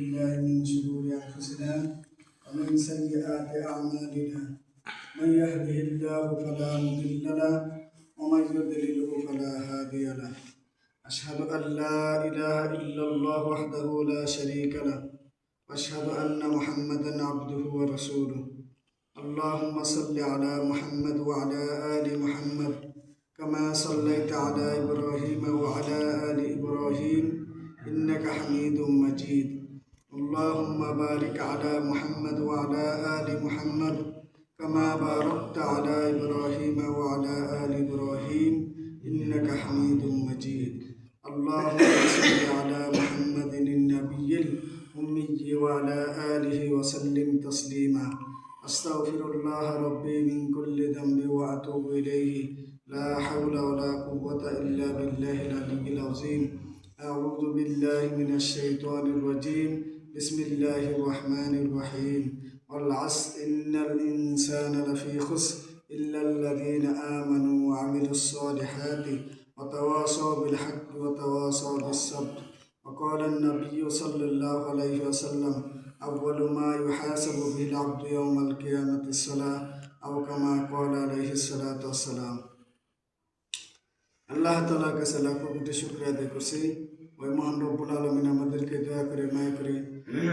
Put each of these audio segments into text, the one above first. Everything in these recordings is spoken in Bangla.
بالله من شرور أنفسنا ومن سيئات أعمالنا. من يهده الله فلا مضل له ومن يضلله فلا هادي له. أشهد أن لا إله إلا الله وحده لا شريك له. وأشهد أن محمدا عبده ورسوله. اللهم صل على محمد وعلى آل محمد كما صليت على إبراهيم وعلى آل إبراهيم إنك حميد مجيد. اللهم بارك على محمد وعلى آل محمد كما باركت على إبراهيم وعلى آل إبراهيم إنك حميد مجيد. اللهم صل على محمد النبي الأمي وعلى آله وسلم تسليما. أستغفر الله ربي من كل ذنب وأتوب إليه. لا حول ولا قوة إلا بالله العلي العظيم. أعوذ بالله من الشيطان الرجيم. بسم الله الرحمن الرحيم والعصر إن الإنسان لفي خسر إلا الذين آمنوا وعملوا الصالحات وتواصوا بالحق وتواصوا بالصبر وقال النبي صلى الله عليه وسلم أول ما يحاسب به العبد يوم القيامة الصلاة أو كما قال عليه الصلاة والسلام আল্লাহ তালার কাছে লাখো কোটি শুক্রিয়া আদায় করছি ওই মহান রব্বুল আলমিন আমাদেরকে দয়া করে মায়া করে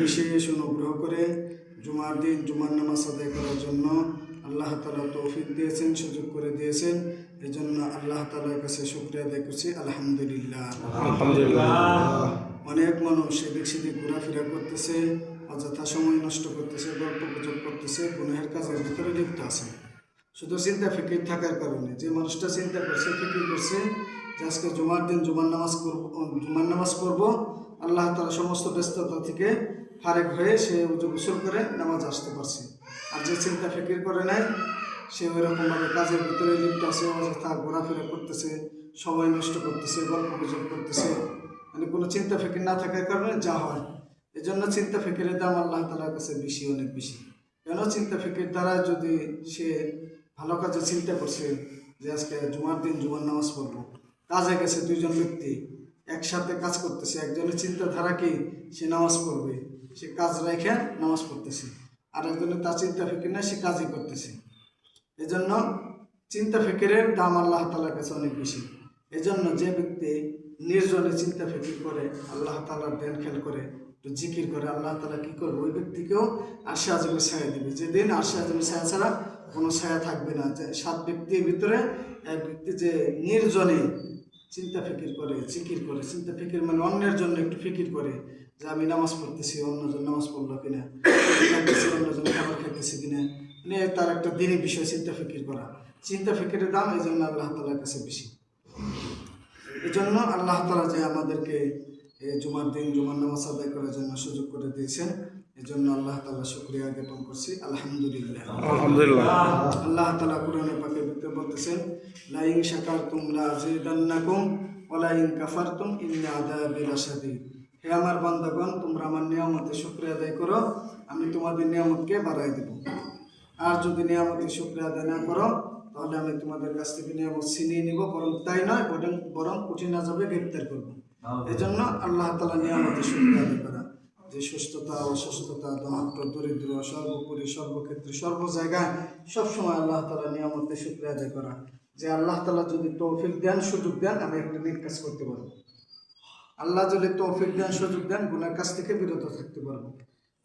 বিশেষ অনুগ্রহ করে জুমার দিন জুমার নামাজ আদায় করার জন্য আল্লাহ তালা তৌফিক দিয়েছেন সুযোগ করে দিয়েছেন। এই জন্য আল্লাহ তালার কাছে শুক্রিয়া আদায় করছি। আলহামদুলিল্লাহ। অনেক মানুষ এদিক সেদিক ঘোরাফেরা করতেছে অযথা সময় নষ্ট করতেছে গল্প গুজব করতেছে গুনাহের কাজের ভিতরে লিপ্ত আছে। শুধু চিন্তা ফিকির থাকার কারণে যে মানুষটা চিন্তা করছে ফিকির করছে যে আজকে জুমার দিন জুমার নামাজ করব জুমার নামাজ করব আল্লাহ তালা সমস্ত ব্যস্ততা থেকে ফারেক হয়ে সে উজু গোসল করে নামাজ আসতে পারছে। আর যে চিন্তা ফিকির করে নাই, সে ওই রকমভাবে কাজের ভিতরে লিপ্ত আছে, অযথা ঘোরাফেরা করতেছে, সময় নষ্ট করতেছে, গল্প গুজব করতেছে। মানে কোনো চিন্তা ফিকির না থাকার কারণে যা হয়। এই জন্য চিন্তা ফিকিরের দাম আল্লাহ তালার কাছে বেশি, অনেক বেশি। কেন চিন্তা ফিকির দ্বারা যদি সে ভালো কাজে চিন্তা করছে যে আজকে জুমার দিন জুমার নামাজ পড়ব? কাজে গেছে দুইজন ব্যক্তি একসাথে কাজ করতেছে। একজনের চিন্তাধারা কি? সে নামাজ পড়বে। সে কাজ রেখে নামাজ পড়তেছে। আর একজনের তার চিন্তা ফিকির না সে কাজই করতেছে। এজন্য চিন্তা ফিকিরের দাম আল্লাহ তালার কাছে অনেক বেশি। এজন্য যে ব্যক্তি নির্জনে চিন্তা ফিকির করে, আল্লাহ তালার ধ্যান খেয়াল করে, একটু জিকির করে, আল্লাহ তালা কি করবে? ওই ব্যক্তিকেও আশা আজমে ছায়া দিবে। যেদিন আশা আজমে ছায়া ছাড়া কোনো ছায়া থাকবে না। যে সাত ব্যক্তির ভিতরে এক ব্যক্তি যে নির্জনে চিন্তা ফিকির করে, জিকির করে, চিন্তা ফিকির মানে অন্যের জন্য একটু ফিকির করে যে আমি নামাজ পড়তেছি, অন্যজন নামাজ পড়ল কিনা অন্যজন খাবার খাইতেছি কিনা। মানে তার একটা দিনই বিষয় চিন্তা ফিকির করা। চিন্তা ফিকিরের দাম এই জন্য আল্লাহ তালার কাছে বেশি। এই জন্য আল্লাহ তালা যে আমাদেরকে এই জুমার দিন জুমার নামাজ আদায় করার জন্য সুযোগ করে দিয়েছেন। এই জন্য আল্লাহ তালা শুক্রিয়া জ্ঞাপন করছি। আলহামদুলিল্লাহ। আলহামদুলিল্লাহ। আল্লাহ তালা কোরআনে পাকে ভিতরে বলতেছেন লাইন শাকার তুমরা আজিদান্নাকুম ওলাইন কাফার তুম ইন্না হে আমার বান্দাগণ তোমরা আমার নিয়ামতে শুক্রিয়া আদায় করো আমি তোমাদের নিয়ামতকে বাড়াই দেব। আর যদি নিয়ামতে শুক্রিয়া আদায় না করো তাহলে আমি তোমাদের কাছ থেকে নিয়ামত ছিনিয়ে নিব বরং তাই নয় বরং বরং কঠিন আজাবে গ্রেপ্তার করব। এই জন্য আল্লাহ তালা নিয়ামতে শুক্রিয়া আদায় করা যে সুস্থতা, অসুস্থতা দারিদ্র দরিদ্র, সর্বোপরি, সর্বক্ষেত্রে, সর্ব জায়গায় সবসময় আল্লাহ তালা নিয়ামতে শুক্রিয়া আদায় করা যে আল্লাহ তালা যদি তৌফিক দেন, সুযোগ দেন, আমি একটা নেক কাজ করতে পারব। আল্লাহ যদি তৌফিক দেন, সুযোগ দেন, গুনার কাছ থেকে বিরত থাকতে পারব।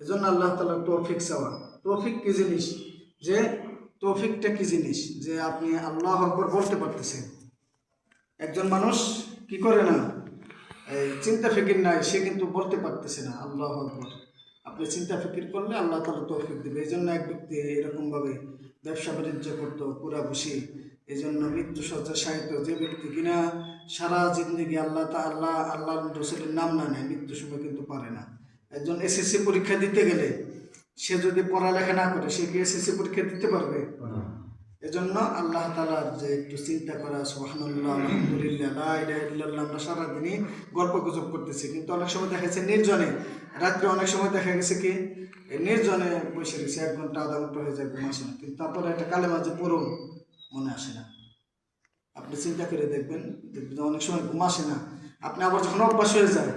এজন্য আল্লাহ তালা তৌফিক চাওয়া। তৌফিক কি জিনিস? যে তৌফিকটা কি জিনিস? যে আপনি আল্লাহ আকবর বলতে পারতেছেন। একজন মানুষ কি করে না? চিন্তা ফিকির নাই, সে কিন্তু বলতে পারতেছে না, আল্লাহ আকবর। আপনি চিন্তা ফিকির করলে আল্লাহ তালা তৌফিক দেবে। এই জন্য এক ব্যক্তি এরকমভাবে ব্যবসা বাণিজ্য করতো পুরা বসি এই জন্য মৃত্যু সজ্জা সাহিত্য যে ব্যক্তি কিনা সারা জিন্দগি আল্লাহ তা আল্লাহ আল্লাহ রসুলের নাম না নেয়, মৃত্যুর সময় কিন্তু পারে না। একজন এসএসসি পরীক্ষা দিতে গেলে সে যদি পড়ালেখা না করে, সে কি এসএসসি পরীক্ষা দিতে পারবে। এজন্য আল্লাহ তালার যে একটু চিন্তা করা সোহানুল্লাহ আলহামদুলিল্লাহ আমরা সারাদিনই গল্প গুজব করতেছি। কিন্তু অনেক সময় দেখা গেছে নির্জনে, রাত্রে অনেক সময় দেখা গেছে কি নির্জনে বসে রয়েছে, এক ঘণ্টা, আধা ঘণ্টা হয়ে যায় ঘুম আসে না। কিন্তু তারপরে একটা কালে মাঝে পড়ুন মনে আসে না। আপনি চিন্তা করে দেখবেন দেখবেন অনেক সময় ঘুম আসে না। আপনি আবার যখন অভ্যাস হয়ে যায়